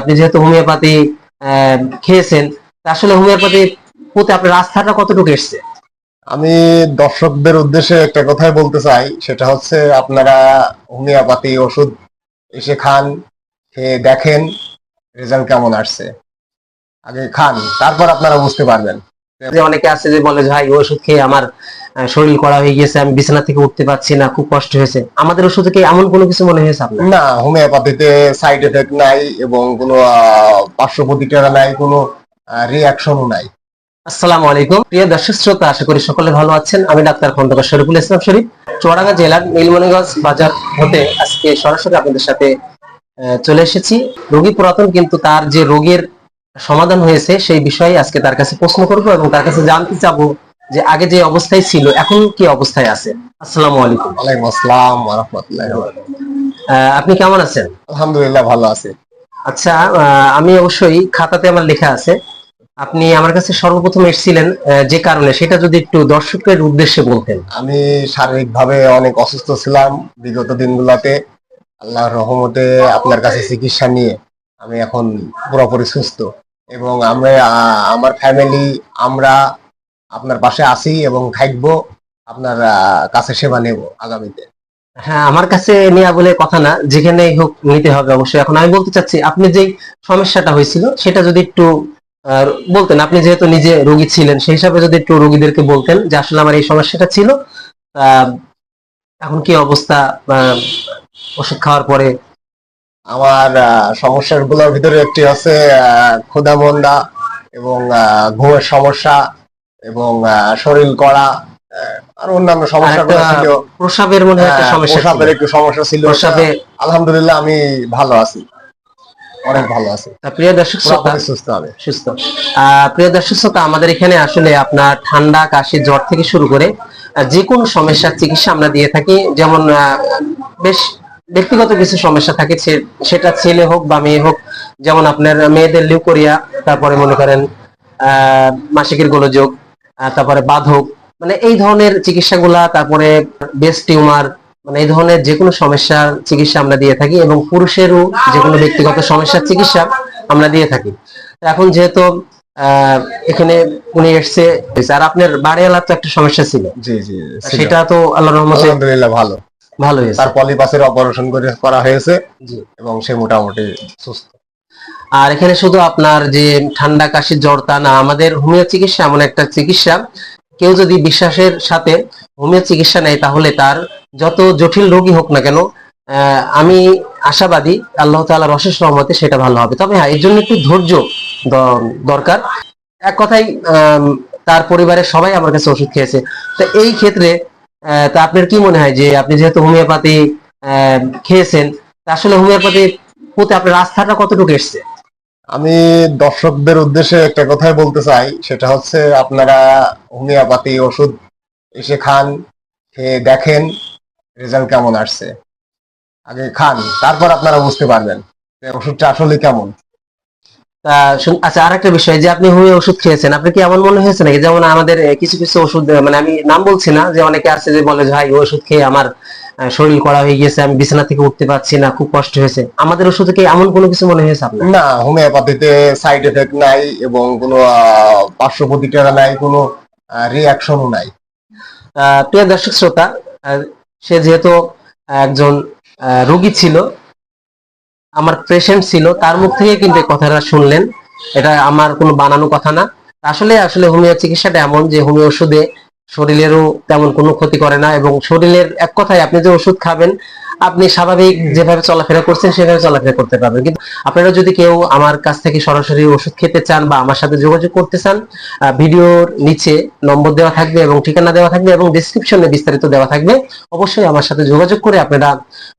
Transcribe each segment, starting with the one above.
আপনি যেহেতু হোমিওপ্যাথি খেয়েছেন আসলে হোমিওপ্যাথি প্রতি আপনার আস্থাটা কতটুকু এসছে? আমি দর্শকদের উদ্দেশ্যে একটা কথাই বলতে চাই, সেটা হচ্ছে আপনারা হোমিওপ্যাথি ওষুধ এসে খান, খেয়ে দেখেন, রেজাল্ট কেমন আসছে। আগে খান, তারপর আপনারা বুঝতে পারবেন। অনেকে আছে যে বলে ভাই ওষুধ খেয়ে আমার শরীর করা হয়ে গেছে আমি বিছানা থেকে উঠতে পারছি না খুব কষ্ট হয়েছে। আমাদের ওষুধে কি এমন কোনো কিছু মনে হয়েছে আপনার? না হোমিওপ্যাথিতে সাইড এফেক্ট নাই এবং কোনো পার্শ্ব প্রতিক্রিয়া নাই কোনো রিয়াকশনও নাই। আসসালামু আলাইকুম। প্রিয় দর্শক শ্রোতা আশা করি সকলে ভালো আছেন। আমি ডাক্তার খন্দকার শরীফুল ইসলাম শরীফ। চুয়াডাঙ্গা জেলার নীলমণিগঞ্জ বাজার হতে আজকে সরাসরি আপনাদের সাথে চলে এসেছি। রোগী পুরাতন কিন্তু তার যে রোগের সমাধান হয়েছে সেই বিষয়ে আজকে তার কাছে প্রশ্ন করব এবং তার কাছে জানতে চাবো যে আগে যে অবস্থায় ছিল এখন কি অবস্থায় আছে। আসসালামু আলাইকুম। ওয়ালাইকুম আসসালাম রহমতুল্লাহ আহ, আপনি কেমন আছেন? আলহামদুলিল্লাহ ভালো আছি। আচ্ছা আমি অবশ্যই খাতাতে আমার লেখা আছে। আপনি আমার কাছে সর্বপ্রথম এসেছিলেন যে কারণে সেটা যদি একটু দর্শকের উদ্দেশ্যে বলতেন। আমি শারীরিকভাবে অনেক অসুস্থ ছিলাম বিগত দিনগুলোতে। আল্লাহর রহমতে আপনার কাছে চিকিৎসা নিয়ে আমি এখন পুরোপুরি সুস্থ। এবং আমরা আমার ফ্যামিলি আমরা আপনার পাশে আছি এবং থাকব, আপনার কাছে সেবা নেব আগামীতে। হ্যাঁ আমার কাছে নেওয়া বলে কথা না যেখানে হোক নিতে হবে অবশ্যই। এখন আমি বলতে চাচ্ছি, আপনি যে সমস্যাটা হয়েছিল, সেটা যদি একটু বলতেন, আপনি যেহেতু নিজে রোগী ছিলেন, সেই হিসাবে যদি একটু রোগীদেরকে বলতেন যে আসলে আমার এই সমস্যাটা ছিল এখন কি অবস্থা ওষুধ খাওয়ার পরে আমার সমস্যারগুলোর ভিতরে একটি আছে ক্ষুধা মন্দা এবং ঘুমের সমস্যা এবং শরীর করা আর অন্যান্য সমস্যাগুলো ছিল। প্রসাবের মনে একটা হ্যাঁ, সমস্যা প্রসাবের একটু সমস্যা ছিল। প্রসাবে আলহামদুলিল্লাহ আমি ভালো আছি। অনেক ভালো আছি। প্রিয় দর্শক শ্রোতা সুস্থ হবে। সুস্থ। আহ, প্রিয় দর্শক শ্রোতা আমাদের এখানে আসলে আপনার ঠান্ডা কাশি জ্বর থেকে শুরু করে যে কোনো সমস্যার চিকিৎসা আমরা দিয়ে থাকি। যেমন বেশ ব্যক্তিগত কিছু সমস্যা থাকে সেটা ছেলে হোক বা মেয়ে হোক যেমন আপনার মেয়েদের লিউকোরিয়া তারপরে মনে করেন আহ মাসিকের গোলযোগ তারপরে বাধক মানে এই ধরনের চিকিৎসাগুলা তারপরে বেস্ট টিউমার মানে এই ধরনের যে কোনো সমস্যার চিকিৎসা আমরা দিয়ে থাকি এবং পুরুষেরও যে কোনো ব্যক্তিগত সমস্যার চিকিৎসা আমরা দিয়ে থাকি। এখন যেহেতু আহ এখানে উনি এসছে আর আপনার বাড়িওয়ালার তো একটা সমস্যা ছিল। জি জি ছিল। সেটা তো আল্লাহ রহমতে আলহামদুলিল্লাহ ভালো। ভালো তার পলিপাসের অপারেশন করে করা হয়েছে। এবং সে মোটামুটি সুস্থ। আর এখানে শুধু আপনার যে ঠান্ডা কাশি জ্বর তা না আমাদের হোমিও চিকিৎসা এমন একটা চিকিৎসা। কেউ যদি বিশ্বাসের সাথে হোমিও চিকিৎসা নেয় তাহলে তার যত জটিল রোগী হোক না কেন আহ, আমি আশাবাদী আল্লাহ তাআলার অশেষ রহমতে সেটা ভালো হবে। তবে হ্যাঁ এর জন্য একটু ধৈর্য দরকার। এক কথাই তার পরিবারের সবাই আমার কাছে ওষুধ খেয়েছে। তো এই ক্ষেত্রে তা আপনার কি মনে হয় যে আপনি যেহেতু হোমিওপ্যাথি খেয়েছেন আসলে হোমিওপ্যাথি প্রতি আপনার আস্থাটা কতটুকু এসছে? আমি দর্শকদের উদ্দেশ্যে একটা কথাই বলতে চাই, সেটা হচ্ছে আপনারা হোমিওপ্যাথি ওষুধ এসে খান, খেয়ে দেখেন, রেজাল্ট কেমন আসছে। আগে খান, তারপর আপনারা বুঝতে পারবেন ওষুধটা আসলে কেমন। আচ্ছা আর একটা বিষয় যে আপনি হোমিও ওষুধ খেয়েছেন আপনি কি এমন মনে হয়েছে নাকি? যেমন আমাদের কিছু কিছু ওষুধ মানে আমি নাম বলছি না যে অনেকে আছে যে বলে ভাই ওষুধ খেয়ে আমার শরীর করা হয়ে গেছে আমি বিছানা থেকে উঠতে পারছি না খুব কষ্ট হয়েছে। আমাদের ওষুধে কি এমন কোনো কিছু মনে হয়েছে আপনার? না হোমিওপ্যাথিতে সাইড এফেক্ট নাই এবং কোনো পার্শ্ব প্রতিক্রিয়া নাই কোনো রিয়াকশনও নাই। প্রিয় দর্শক শ্রোতা সে যেহেতু একজন রোগী ছিল আমার পেশেন্ট ছিল, তার মুখ থেকে কিন্তু কথাটা শুনলেন। এটা আমার কোনো বানানো কথা না। আসলে আসলে হোমিও চিকিৎসাটা এমন যে, হোমিও ওষুধে শরীরেরও তেমন কোনো ক্ষতি করে না এবং শরীরের এক কথায় আপনি যে ওষুধ খাবেন আপনি স্বাভাবিক যেভাবে চলাফেরা করছেন, সেভাবে চলাফেরা করতে পারবেন। কিন্তু আপনারা যদি কেউ আমার কাছ থেকে সরাসরি ওষুধ খেতে চান বা আমার সাথে যোগাযোগ করতে চান ভিডিওর নিচে নম্বর দেওয়া থাকবে এবং ঠিকানা দেওয়া থাকবে এবং ডিসক্রিপশনে বিস্তারিত দেওয়া থাকবে। অবশ্যই আমার সাথে যোগাযোগ করে আপনারা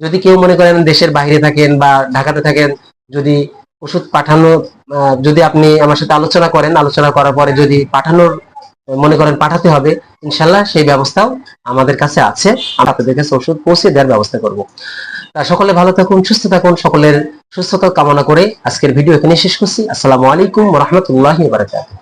যদি কেউ মনে করেন দেশের বাইরে থাকেন বা ঢাকাতে থাকেন, যদি ওষুধ পাঠানো যদি আপনি আমার সাথে আলোচনা করেন, আলোচনা করার পরে যদি পাঠানোর মনে করেন পাঠাতে হবে, ইনশাল্লাহ সেই ব্যবস্থাও আমাদের কাছে আছে। আপনাদের কাছে ওষুধ পৌঁছে দেওয়ার ব্যবস্থা করব। তা সকলে ভালো থাকুন, সুস্থ থাকুন, সকলের সুস্থতা কামনা করে আজকের ভিডিও এখানে শেষ করছি। আসসালামু আলাইকুম রহমতুল্লাহ বারাকাতুহ।